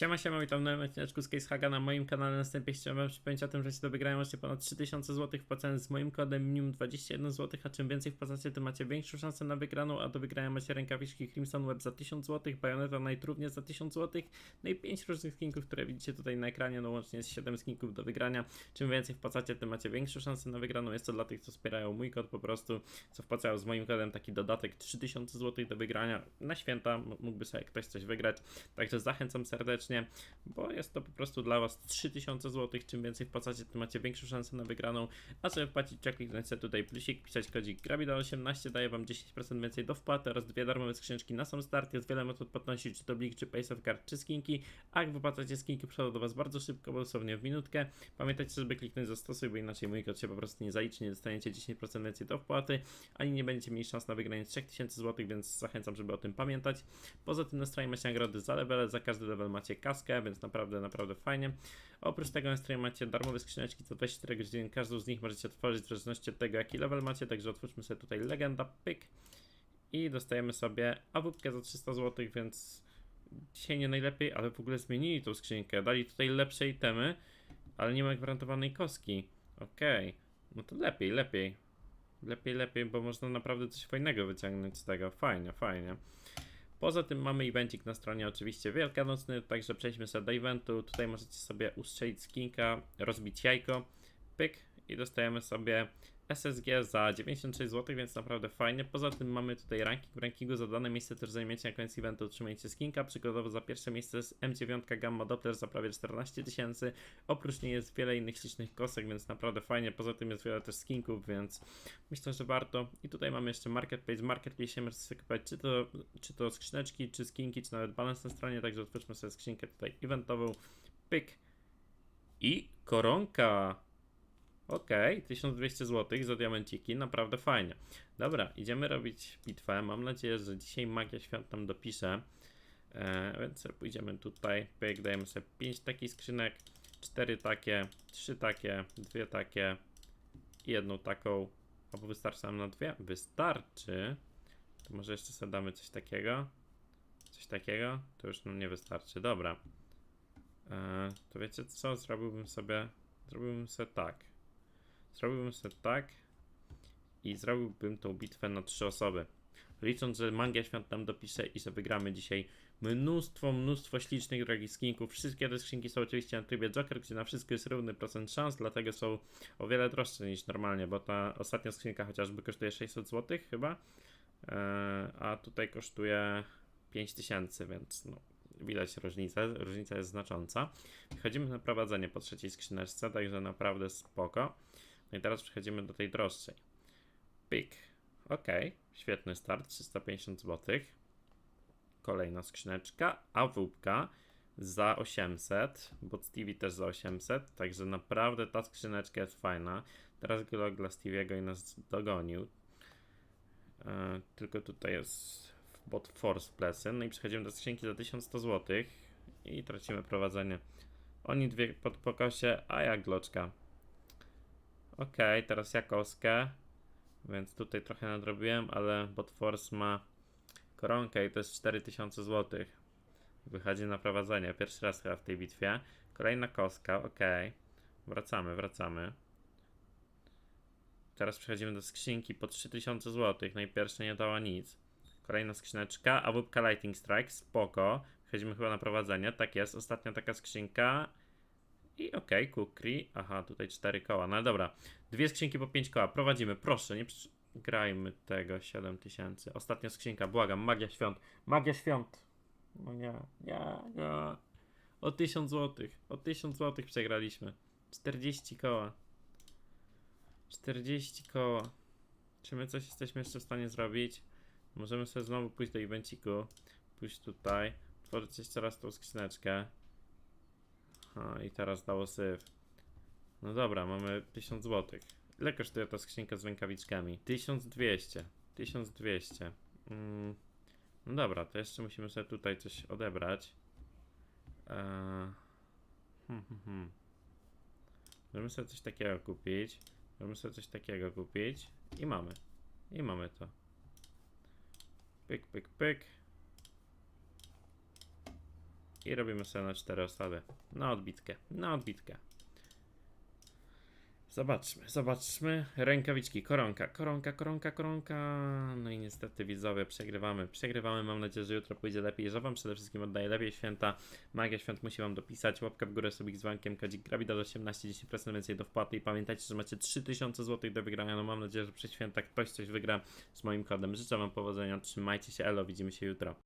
Siema, siema, witam w nowym odcineczku z Casehaga na moim kanale. Na wstępie chciałem wam przypomnieć o tym, że się do wygrania macie ponad 3000 zł wpłacając z moim kodem minimum 21 zł, a czym więcej wpłacacie, tym macie większą szansę na wygraną, a do wygrania macie rękawiczki Crimson Web za 1000 zł, Bayonetta Night również za 1000 zł, no i 5 różnych skinków, które widzicie tutaj na ekranie, no łącznie jest 7 skinków do wygrania. Czym więcej wpłacacie, tym macie większą szansę na wygraną. Jest to dla tych, co wspierają mój kod po prostu, co wpłacają z moim kodem taki dodatek 3000 zł do wygrania. Na święta mógłby sobie ktoś coś wygrać, także zachęcam serdecznie, bo jest to po prostu dla Was 3000 zł. Czym więcej wpłacacie, tym macie większą szansę na wygraną. A żeby wpłacić, trzeba kliknąć tutaj plusik, pisać kodzik GRABIDA18, daje Wam 10% więcej do wpłaty oraz dwie darmowe skrzyneczki na sam start. Jest wiele metod płatności, czy to Blik, czy Paysafecard, czy skinki. A jak wypłacacie skinki, przychodzą do Was bardzo szybko, bo dosłownie w minutkę. Pamiętajcie, żeby kliknąć zastosuj, bo inaczej mój kod się po prostu nie zaliczy, nie dostaniecie 10% więcej do wpłaty, ani nie będziecie mieli szans na wygranie 3000 zł, więc zachęcam, żeby o tym pamiętać. Poza tym na stronie nagrody za levele, za każdy level macie kaskę, więc naprawdę, naprawdę fajnie. Oprócz tego na stronie macie darmowe skrzyneczki co 24 godziny, każdą z nich możecie otworzyć w zależności od tego jaki level macie, także otwórzmy sobie tutaj legenda, pyk i dostajemy sobie awupkę za 300 zł, więc dzisiaj nie najlepiej, ale w ogóle zmienili tą skrzynkę, dali tutaj lepsze itemy, ale nie ma gwarantowanej kostki. Okej, no to lepiej, lepiej. Lepiej, lepiej, bo można naprawdę coś fajnego wyciągnąć z tego. Fajnie, fajnie. Poza tym mamy evencik na stronie oczywiście wielkanocny, także przejdźmy sobie do eventu. Tutaj możecie sobie ustrzelić skinka, rozbić jajko, pyk i dostajemy sobie SSG za 96 zł, więc naprawdę fajnie. Poza tym mamy tutaj ranking. W rankingu za dane miejsce też zajmiecie na koniec eventu otrzymajcie skinka. Przykładowo za pierwsze miejsce jest M9 Gamma Doppler za prawie 14 tysięcy. Oprócz niej jest wiele innych ślicznych kosek, więc naprawdę fajnie. Poza tym jest wiele też skinków, więc myślę, że warto. I tutaj mamy jeszcze Marketplace. Marketplace możecie sobie kupować czy to, czy to skrzyneczki, czy skinki, czy nawet balans na stronie. Także otwórzmy sobie skrzynkę tutaj eventową. Pyk. I koronka. Okej, 1200 zł za diamenciki, naprawdę fajnie. Dobra, idziemy robić bitwę. Mam nadzieję, że dzisiaj magia świat nam dopisze. E, więc pójdziemy tutaj, pyk, dajemy sobie 5 takich skrzynek, 4 takie, 3 takie, 2 takie i jedną taką. Albo wystarczy nam na dwie? Wystarczy. To może jeszcze sobie damy coś takiego. Coś takiego? To już nam nie wystarczy. Dobra. E, to wiecie co? Zrobiłbym sobie. Zrobiłbym sobie tak. Zrobiłbym sobie tak i zrobiłbym tą bitwę na trzy osoby. Licząc, że Mangia Świąt nam dopisze i że wygramy dzisiaj mnóstwo, mnóstwo ślicznych, drogich skinków. Wszystkie te skrzynki są oczywiście na trybie Joker, gdzie na wszystko jest równy procent szans, dlatego są o wiele droższe niż normalnie, bo ta ostatnia skrzynka chociażby kosztuje 600 zł chyba, eee, a tutaj kosztuje 5000, więc no, widać różnicę, różnica jest znacząca. Wchodzimy na prowadzenie po trzeciej skrzyneczce, także naprawdę spoko. No i teraz przechodzimy do tej droższej. Pyk. Ok, świetny start, 350 zł. Kolejna skrzyneczka, AWP za 800, bo Stevie też za 800, także naprawdę ta skrzyneczka jest fajna. Teraz glog dla Stevie'ego i nas dogonił. E, tylko tutaj jest bot force plecy. No i przechodzimy do skrzynki za 1100 zł i tracimy prowadzenie. Oni dwie pod pokosie, a ja gloczka. Okej, teraz ja kostkę. Więc tutaj trochę nadrobiłem, ale bot force ma koronkę i to jest 4000 zł. Wychodzi na prowadzenie. Pierwszy raz chyba w tej bitwie. Kolejna kostka, ok. Wracamy, wracamy. Teraz przechodzimy do skrzynki po 3000 zł. No i pierwsza nie dała nic. Kolejna skrzyneczka, a wupka Lighting Strike, spoko. Wchodzimy chyba na prowadzenie, tak jest. Ostatnia taka skrzynka. I okej, okay, kukri. Aha, tutaj cztery koła. No ale dobra. Dwie skrzynki po 5 koła. Prowadzimy, proszę, nie grajmy tego 7000. Ostatnia skrzynka, błagam, magia świąt. Magia świąt. No nie, nie, nie. O 1000 zł. O 1000 zł przegraliśmy. 40 koła. 40 koła. Czy my coś jesteśmy jeszcze w stanie zrobić? Możemy sobie znowu pójść do evenciku. Pójść tutaj. Tworzyć jeszcze raz tą skrzyneczkę. A i teraz dało syf. No dobra, mamy 1000 zł. Ile kosztuje ta skrzynka z rękawiczkami? 1200. 1200. Mm. No dobra, to jeszcze musimy sobie tutaj coś odebrać. Eee. Hmm, hmm, hmm. Możemy sobie coś takiego kupić. Możemy sobie coś takiego kupić. I mamy. I mamy to. Pyk, pyk, pyk. I robimy sobie na 4 osoby. Na odbitkę, na odbitkę. Zobaczmy, zobaczmy. Rękawiczki, koronka, koronka, koronka, koronka. No i niestety widzowie, przegrywamy. Przegrywamy, mam nadzieję, że jutro pójdzie lepiej. Że wam przede wszystkim oddaję lepiej święta. Magia świąt musi wam dopisać. Łapka w górę, subik z dzwonkiem, kodzik Gravida 18, 10% więcej do wpłaty. I pamiętajcie, że macie 3000 zł do wygrania. No mam nadzieję, że przy świętach ktoś coś wygra z moim kodem. Życzę wam powodzenia, trzymajcie się, elo, widzimy się jutro.